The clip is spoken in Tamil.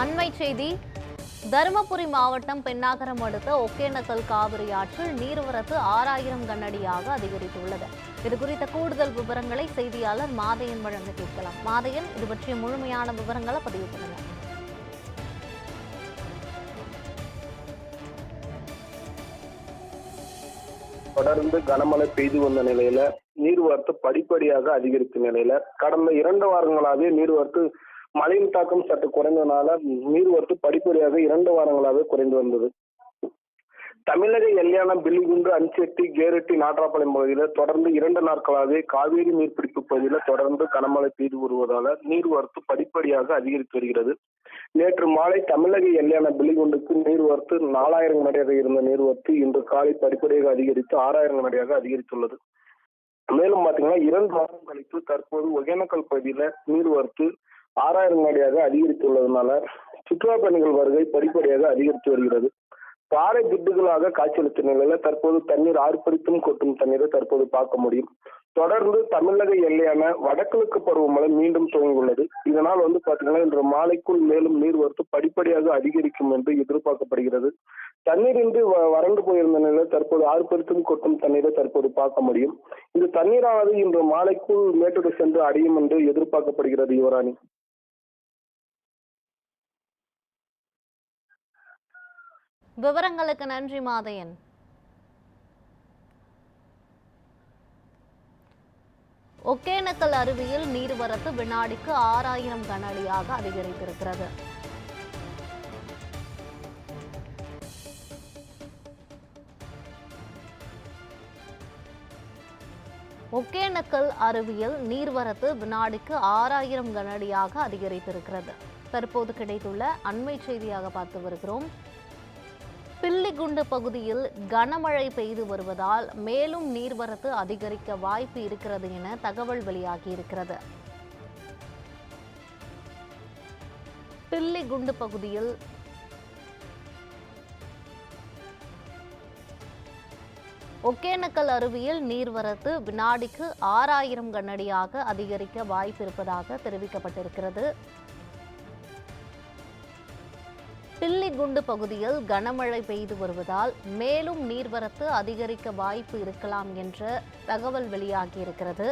அண்மை செய்தி தருமபுரி மாவட்டம் பெண்ணாகரம் அடுத்த ஒகேனக்கல் காவிரி ஆற்றில் நீர்வரத்து ஆறாயிரம் கனஅடியாக அதிகரித்துள்ளது. இது குறித்த கூடுதல் விவரங்களை செய்தியாளர் மாதையன் வழங்க கேட்கலாம். மாதையன் இது பற்றிய முழுமையான விவரங்களை பதிவு பண்ணலாம் தொடர்ந்து கனமழை பெய்து வந்த நிலையில நீர்வரத்து படிப்படியாக அதிகரித்த நிலையில கடந்த இரண்டு வாரங்களாவே நீர்வரத்து மழையின் தாக்கம் சற்று குறைந்ததுனால நீர்வரத்து படிப்படியாக இரண்டு வாரங்களாக குறைந்து வந்தது. தமிழக எல்லையான பில்லிகுண்டு அஞ்செட்டி கேரட்டி நாட்ராப்பாளையம் பகுதியில் தொடர்ந்து இரண்டு நாட்களாகவே காவேரி நீர்பிடிப்பு பகுதியில் தொடர்ந்து கனமழை பெய்து வருவதால் நீர்வரத்து படிப்படியாக அதிகரித்து வருகிறது. நேற்று மாலை தமிழக எல்லையான பில்லிகுண்டுக்கு நீர்வரத்து நாலாயிரம் கனடியாக இருந்த நீர்வரத்து இன்று காலை படிப்படியாக அதிகரித்து ஆறாயிரம் கனடியாக அதிகரித்துள்ளது. மேலும் பாத்தீங்கன்னா இரண்டு வாரம் கழித்து தற்போது ஒகேனக்கல் பகுதியில நீர்வரத்து ஆறாயிரம் கனடியாக அதிகரித்துள்ளதுனால சுற்றுலா பயணிகள் வருகை படிப்படியாக அதிகரித்து வருகிறது. பாறை திட்டுகளாக காய்ச்சலுத்த நிலையில தற்போது தண்ணீர் ஆர்ப்பரித்தும் கொட்டும் தண்ணீரை தற்போது பார்க்க முடியும். தொடர்ந்து தமிழக எல்லையான வடகிழக்கு பருவமழை மீண்டும் துவங்கியுள்ளது. இதனால் வந்து பாத்தீங்கன்னா இன்று மாலைக்குள் மேலும் நீர்வரத்து படிப்படியாக அதிகரிக்கும் என்று எதிர்பார்க்கப்படுகிறது. தண்ணீரின்றி வ- வறண்டு போயிருந்த நிலையில் தற்போது ஆர்ப்பரித்தும் கொட்டும் தண்ணீரை தற்போது பார்க்க முடியும். இந்த தண்ணீரானது இன்று மாலைக்குள் மேட்டூர் சென்று அடையும் என்று எதிர்பார்க்கப்படுகிறது யுவராணி. விவரங்களுக்கு நன்றி மாதையன். ஒகேனக்கல் அருவியில் நீர்வரத்து வினாடிக்கு ஆறாயிரம் கனஅடியாக அதிகரித்திருக்கிறது. ஒகேனக்கல் அருவியில் நீர்வரத்து வினாடிக்கு ஆறாயிரம் கனஅடியாக அதிகரித்திருக்கிறது. தற்போது கிடைத்துள்ள அண்மை செய்தியாக பார்த்து வருகிறோம். பில்லிகுண்டு பகுதியில் கனமழை பெய்து வருவதால் மேலும் நீர்வரத்து அதிகரிக்க வாய்ப்பு இருக்கிறது என தகவல் வெளியாகியிருக்கிறது. பில்லிகுண்டு பகுதியில் ஒகேனக்கல் அருவியில் நீர்வரத்து வினாடிக்கு ஆறாயிரம் கண்ணடியாக அதிகரிக்க வாய்ப்பு இருப்பதாக தெரிவிக்கப்பட்டிருக்கிறது. பில்லிகுண்டு பகுதியில் கனமழை பெய்து வருவதால் மேலும் நீர்வரத்து அதிகரிக்க வாய்ப்பு இருக்கலாம் என்ற தகவல் வெளியாகியிருக்கிறது.